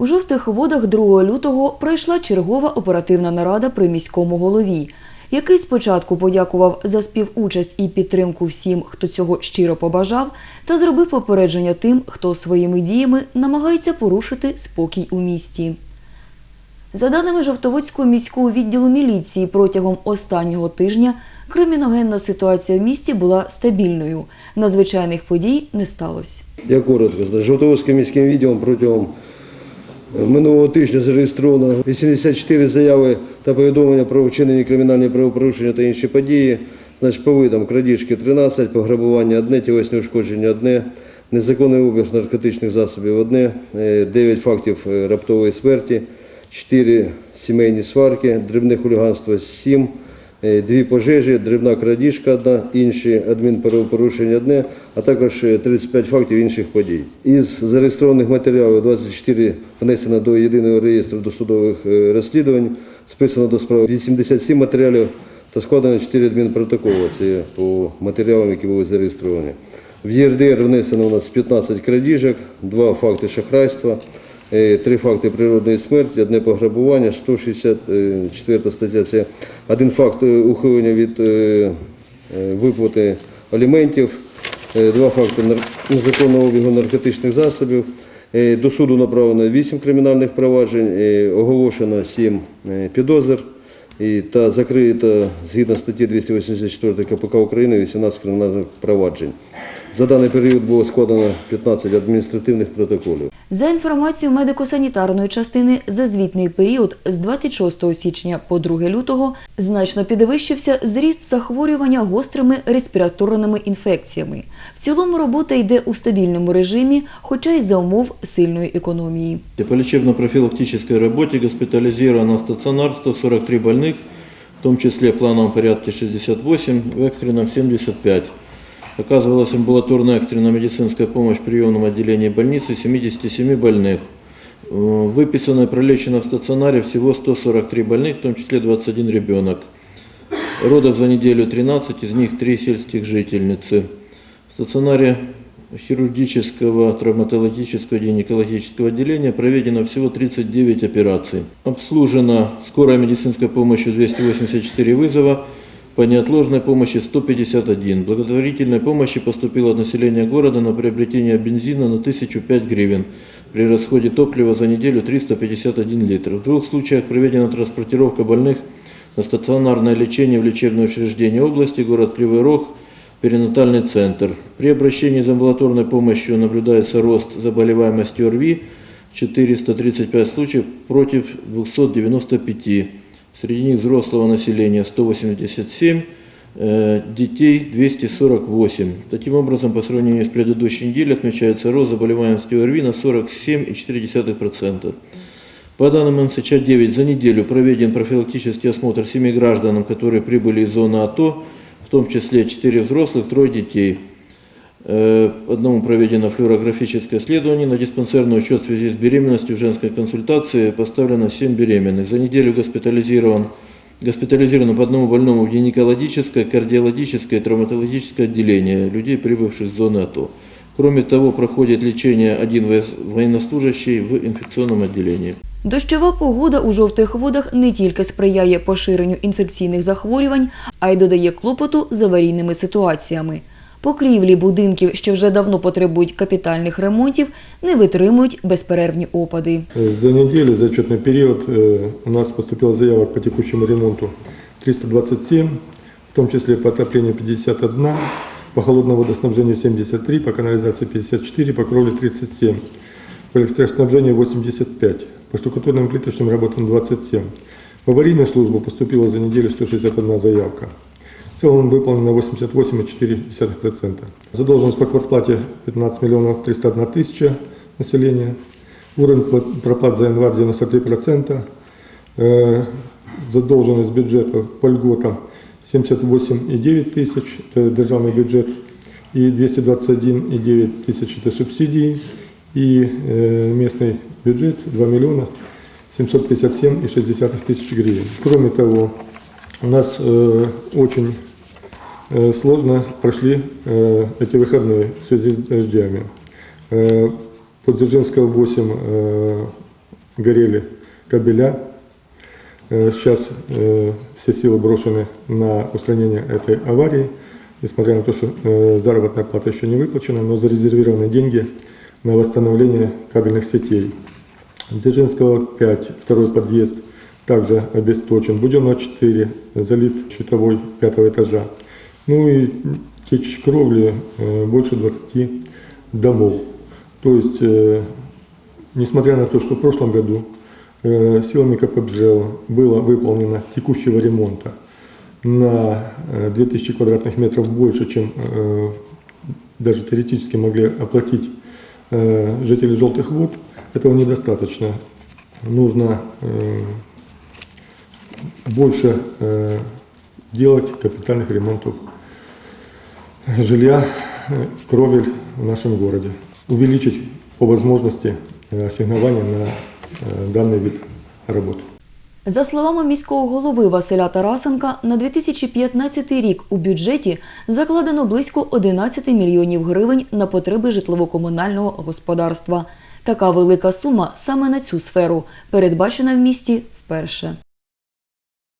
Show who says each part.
Speaker 1: У жовтих водах 2 лютого пройшла чергова оперативна нарада при міському голові, який спочатку подякував за співучасть і підтримку всім, хто цього щиро побажав, та зробив попередження тим, хто своїми діями намагається порушити спокій у місті. За даними Жовтоводського міського відділу міліції, протягом останнього тижня криміногенна ситуація в місті була стабільною. Надзвичайних подій не сталося.
Speaker 2: Я коротко. Жовтоводським міським відділом протягом минулого тижня зареєстровано 84 заяви та повідомлення про вчинені кримінальні правопорушення та інші події. Значить, по видам крадіжки 13, пограбування одне, тілесне ушкодження одне, незаконний обіг наркотичних засобів одне, 9 фактів е, раптової смерті, 4 сімейні сварки, дрібне хуліганство 7, Е, Дві пожежі, дрібна крадіжка одна, інші адмінправопорушення одне, а також е, 35 фактів інших подій. Із зареєстрованих матеріалів 24 внесено до єдиного реєстру досудових е, розслідувань, списано до справи 87 матеріалів та складено 4 адмінпротоколи. Це по матеріалам, які були зареєстровані. В ЄРДР внесено у нас 15 крадіжок, 2 факти шахрайства, Е, Три факти природної смерті, одне пограбування, 164 стаття це один факт е, ухилення від е, е, виплати аліментів, е, два факти незаконного обігу наркотичних засобів. Е, До суду направлено 8 кримінальних проваджень, е, оголошено 7 е, підозр та закрито згідно статті 284 КПК України 18 кримінальних проваджень. За даний період було складено 15 адміністративних протоколів.
Speaker 1: За інформацією медико-санітарної частини, за звітний період з 26 січня по 2 лютого значно підвищився зріст захворювання гострими респіраторними інфекціями. В цілому робота йде у стабільному режимі, хоча й за умов сильної економії.
Speaker 3: По лечебно-профилактической работе госпитализировано в стационар 143 больных, в том числе в плановом порядке 68, в экстренном 75. Оказывалась амбулаторная экстренная медицинская помощь в приемном отделении больницы 77 больных. Э, Выписано и пролечено в стационаре всего 143 больных, в том числе 21 ребенок. Родов за неделю 13, из них 3 сельских жительницы. В стационаре хирургического, травматологического, гинекологического отделения проведено всего 39 операций. Обслужена скорая медицинской помощью 284 вызова, по неотложной помощи 151. Благотворительной помощи поступило от населения города на приобретение бензина на 1005 гривен. При расходе топлива за неделю 351 литр. В двух случаях проведена транспортировка больных на стационарное лечение в лечебное учреждение области, город Кривой Рог, перинатальный центр. При обращении за амбулаторной помощью наблюдается рост заболеваемости ОРВИ 435 случаев против 295. Среди них взрослого населения 187, э, детей 248. Таким образом, по сравнению с предыдущей неделей отмечается рост заболеваемости ОРВИ на 47,4%. По данным МСЧ-9, за неделю проведен профилактический осмотр семи гражданам, которые прибыли из зоны АТО, в том числе 4 взрослых, трое детей. Э, Одному проведено флюорографическое исследование. На диспансерный учет в связи с беременностью в женской консультации поставлено 7 беременных. За неделю госпитализирован, госпитализировано по одному больному в гинекологическое, кардиологическое и травматологическое отделение людей, прибывших с зоны АТО. Кроме того, проходит лечение один военс- военнослужащий в инфекционном отделении.
Speaker 1: Дощова погода у жовтих водах не тільки сприяє поширенню інфекційних захворювань, а й додає клопоту з аварійними ситуаціями. Покрівлі будинків, що вже давно потребують капітальних ремонтів, не витримують безперервні опади.
Speaker 4: За неделю, за отчетный период, э, у нас поступило заявок по текущему ремонту 327, в том числе по отоплению 51, по холодному водоснабжению 73, по канализации 54, по кровле 37, по электроснабжению 85, по штукатурным и плиточным работам 27. В аварийную службу поступило за неделю 161 заявка. В целом выполнено 88,4%. Задолженность по квартплате 15 миллионов 301 тысяча населения. Уровень пла- проплат за январь 93%. Э, Задолженность бюджета по льготам 78,9 тысяч, это державный бюджет, и 221,9 тысяч это субсидии, и э, местный бюджет 2 миллиона 757,6 тысяч гривен. Кроме того, у нас э, очень сложно прошли э, эти выходные в связи с дождями. Э, Под Дзержинского 8 э, горели кабеля. Э, Сейчас э, все силы брошены на устранение этой аварии, несмотря на то, что э, заработная плата еще не выплачена, но зарезервированы деньги на восстановление кабельных сетей. Дзержинского 5, второй подъезд, также обесточен. Буденного 4, залит щитовой пятого этажа. Ну и течь кровли э, больше 20 домов. То есть, э, несмотря на то, что в прошлом году э, силами КПБЖЭЛ было выполнено текущего ремонта на э, 2000 квадратных метров больше, чем даже теоретически могли оплатить жители Желтых вод, этого недостаточно. Нужно больше делать капитальных ремонтов жилья, э, кровель в нашем городе. Увеличить по возможности э, ассигнования на э, данный вид работы.
Speaker 1: За словами міського голови Василя Тарасенка, на 2015 рік у бюджеті закладено близько 11 мільйонів гривень на потреби житлово-комунального господарства. Така велика сума саме на цю сферу передбачена в місті вперше.